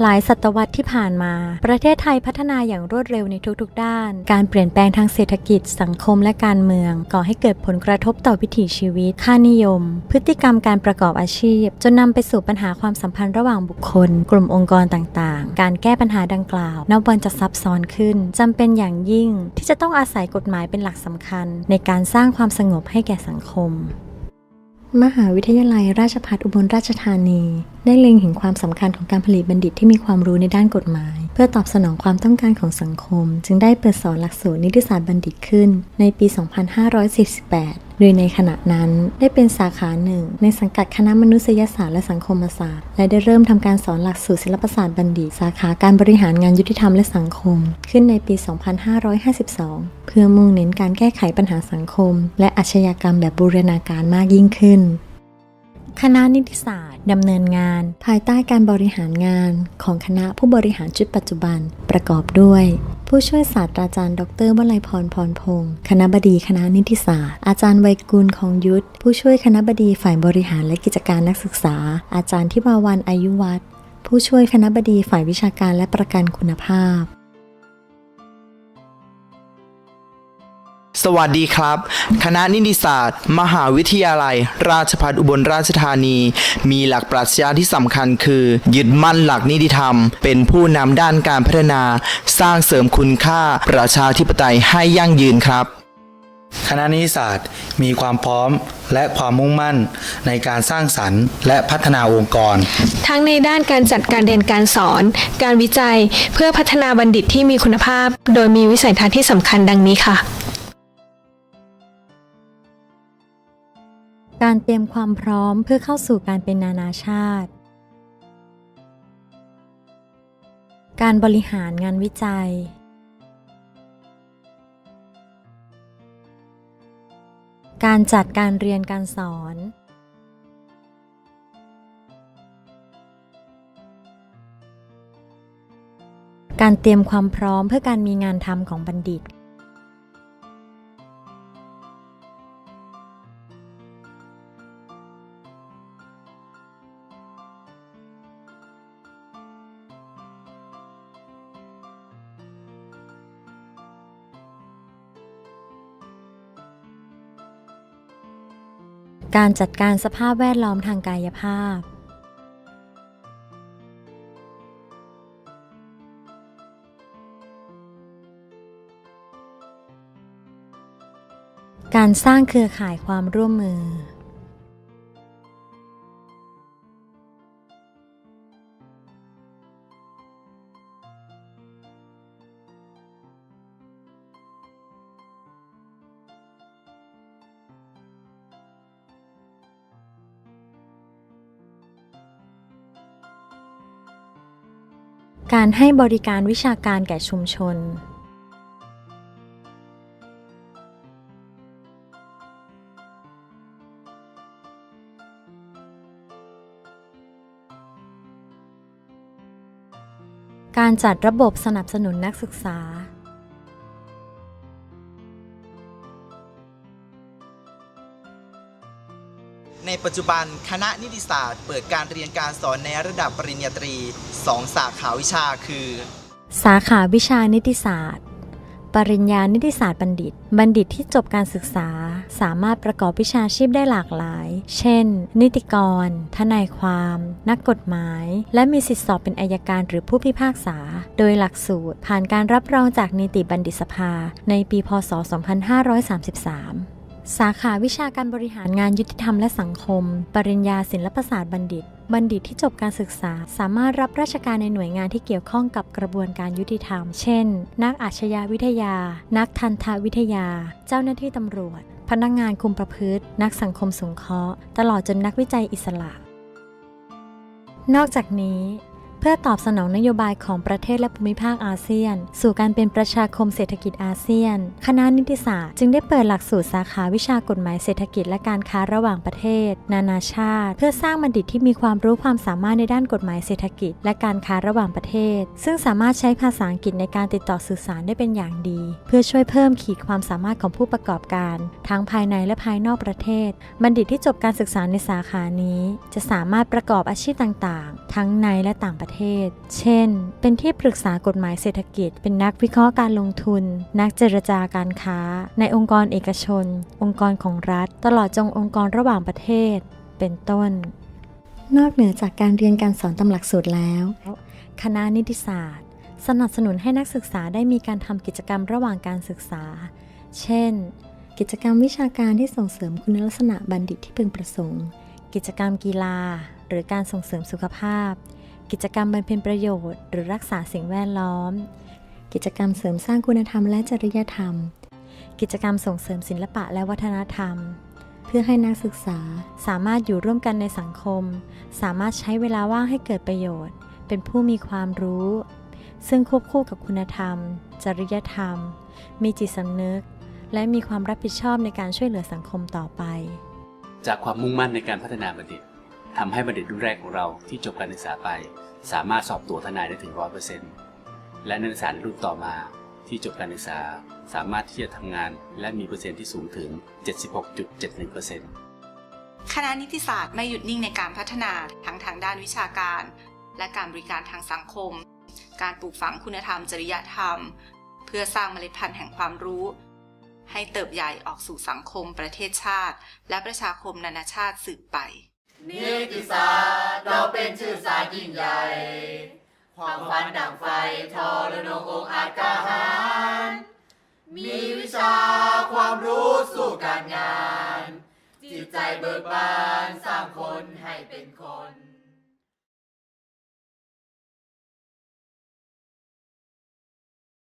หลายศตวรรษที่ผ่านมา ประเทศไทยพัฒนาอย่างรวดเร็วในทุกๆ ด้าน การเปลี่ยนแปลงทางเศรษฐกิจ สังคมและการเมือง ก่อให้เกิดผลกระทบต่อวิถีชีวิต ค่านิยม พฤติกรรมการประกอบอาชีพ จนนำไปสู่ปัญหาความสัมพันธ์ระหว่างบุคคล กลุ่มองค์กรต่างๆ การแก้ปัญหาดังกล่าว นับวันจะซับซ้อนขึ้นจำเป็นอย่างยิ่ง ที่จะต้องอาศัยกฎหมายเป็นหลักสำคัญ ในการสร้างความสงบให้แก่สังคม มหาวิทยาลัยราชภัฏอุบลราชธานี ได้เล็งเห็นความสำคัญของการผลิตบัณฑิตที่มีความรู้ในด้านกฎหมาย เพื่อตอบสนองความต้องการของสังคม จึงได้เปิดสอนหลักสูตรนิติศาสตร์บัณฑิตขึ้น ในปี 2548 โดยในขณะนั้นได้เป็นสาขาหนึ่ง ในสังกัดคณะมนุษยศาสตร์และสังคมศาสตร์ และได้เริ่มทำการสอนหลักสูตรศิลปศาสตร์บัณฑิต สาขาการบริหารงานยุติธรรมและสังคม ขึ้นในปี 2552 เพื่อมุ่งเน้นการแก้ไขปัญหาสังคม และอาชญากรรมแบบบูรณาการมากยิ่งขึ้น คณะนิติศาสตร์ ดำเนินงาน ภายใต้การบริหารงานของคณะผู้บริหารชุดปัจจุบันประกอบด้วย ผู้ช่วยศาสตราจารย์ ดรวลัยพรพรพงศ์คณะบดีคณะนิติศาสตร์ อาจารย์ไวยกุลของยุทธ ผู้ช่วยคณะบดีฝ่ายบริหารและกิจการนักศึกษา อาจารย์ทิพาวันอายุวัฒผู้ช่วยคณะบดีฝ่ายวิชาการและประกันคุณภาพ สวัสดีครับ คณะนิติศาสตร์ มหาวิทยาลัย ราชภัฏอุบลราชธานี มีหลักปรัชญาที่สำคัญคือ ยึดมั่นหลักนิติธรรม เป็นผู้นำด้านการพัฒนา สร้างเสริมคุณค่าประชาธิปไตยให้ยั่งยืนครับ คณะนิติศาสตร์มีความพร้อมและความมุ่งมั่นในการสร้างสรรค์และพัฒนาองค์กร ทั้งในด้านการจัดการเรียนการสอน การวิจัยเพื่อพัฒนาบัณฑิตที่มีคุณภาพ โดยมีวิสัยทัศน์ที่สำคัญดังนี้ค่ะ การเตรียมความพร้อมเพื่อเข้าสู่การเป็นนานาชาติ การบริหารงานวิจัย การจัดการเรียนการสอน การเตรียมความพร้อมเพื่อการมีงานทำของบัณฑิต การจัดการสภาพแวดล้อมทางกายภาพ การสร้างเครือข่ายความร่วมมือ การให้บริการวิชาการแก่ชุมชน การจัดระบบสนับสนุนนักศึกษา ในปัจจุบันคณะนิติศาสตร์ เปิดการเรียนการสอนในระดับปริญญาตรี 2 สาขาวิชาคือ สาขาวิชานิติศาสตร์ ปริญญานิติศาสตร์บัณฑิต บัณฑิตที่จบการศึกษา สามารถประกอบวิชาชีพได้หลากหลาย เช่น นิติกร ทนายความ นักกฎหมาย และมีสิทธิสอบเป็นอายการหรือผู้พิพากษา โดยหลักสูตรผ่านการรับรองจากนิติบัณฑิตสภา ในปี พศ 2533 สาขาวิชาการบริหารงานยุติธรรมและสังคม ปริญญาศิลปศาสตร์บัณฑิต บัณฑิตที่จบการศึกษา สามารถรับราชการในหน่วยงานที่เกี่ยวข้องกับกระบวนการยุติธรรม เช่น นักอาชญาวิทยา นักทันตวิทยา เจ้าหน้าที่ตำรวจ พนักงานคุมประพฤติ นักสังคมสงเคราะห์ ตลอดจนนักวิจัยอิสระ นอกจากนี้ เพื่อตอบสนองนโยบายของประเทศและภูมิภาคอาเซียน สู่การเป็นประชาคมเศรษฐกิจอาเซียน คณะนิติศาสตร์จึงได้เปิดหลักสูตรสาขาวิชากฎหมายเศรษฐกิจและการค้าระหว่างประเทศ นานาชาติ เพื่อสร้างบัณฑิตที่มีความรู้ความสามารถในด้านกฎหมายเศรษฐกิจ และการค้าระหว่างประเทศ ซึ่งสามารถใช้ภาษาอังกฤษในการติดต่อสื่อสารได้เป็นอย่างดี เพื่อช่วยเพิ่มขีดความสามารถของผู้ประกอบการ ทั้งภายในและภายนอกประเทศ บัณฑิตที่จบการศึกษาในสาขานี้ จะสามารถประกอบอาชีพต่างๆ ทั้งในและต่างประเทศเทศ เช่น เป็นที่ปรึกษากฎหมายเศรษฐกิจ เป็นนักวิเคราะห์การลงทุน นักเจรจาการค้า ในองค์กรเอกชน องค์กรของรัฐ ตลอดจงองค์กรระหว่างประเทศ เป็นต้น นอกเหนือจากการเรียนการสอนตำหลักสูตรแล้ว คณะนิติศาสตร์ สนับสนุนให้นักศึกษาได้มีการทำกิจกรรมระหว่างการศึกษา เช่น กิจกรรมวิชาการที่ส่งเสริมคุณลักษณะบัณฑิตที่พึงประสงค์ กิจกรรมกีฬา หรือการส่งเสริมสุขภาพ กิจกรรมบำเพ็ญประโยชน์ หรือรักษาสิ่งแวดล้อม กิจกรรมเสริมสร้างคุณธรรมและจริยธรรม กิจกรรมส่งเสริมศิลปะและวัฒนธรรม เพื่อให้นักศึกษาสามารถอยู่ร่วมกันในสังคม สามารถใช้เวลาว่างให้เกิดประโยชน์ เป็นผู้มีความรู้ ซึ่งควบคู่กับคุณธรรม จริยธรรม มีจิตสำนึก และมีความรับผิดชอบในการช่วยเหลือสังคมต่อไป จากความมุ่งมั่นในการพัฒนาบัณฑิต ทำให้บัณฑิตรุ่นแรกของเราที่จบการศึกษาไป สามารถสอบตัวทนายได้ถึง100%และนักศึกษารุ่นต่อมาที่จบการศึกษา สามารถที่จะทำงานและมีเปอร์เซ็นต์ที่สูงถึง 76.71%คณะนิติศาสตร์ไม่หยุดนิ่งในการพัฒนาทั้งทางด้านวิชาการ และการบริการทางสังคม การปลูกฝังคุณธรรมจริยธรรม เพื่อสร้างเมล็ดพันธุ์แห่งความรู้ให้เติบใหญ่ออกสู่สังคมประเทศชาติ และประชาคมนานาชาติสืบไป นิติศาสตร์เราเป็นชื่อสายยิ่งใหญ่ ความฝันดังไฟทอระนงองค์อาจกาหาร มีวิชาความรู้สู่การงาน จิตใจเบิกบานสร้างคนให้เป็นคน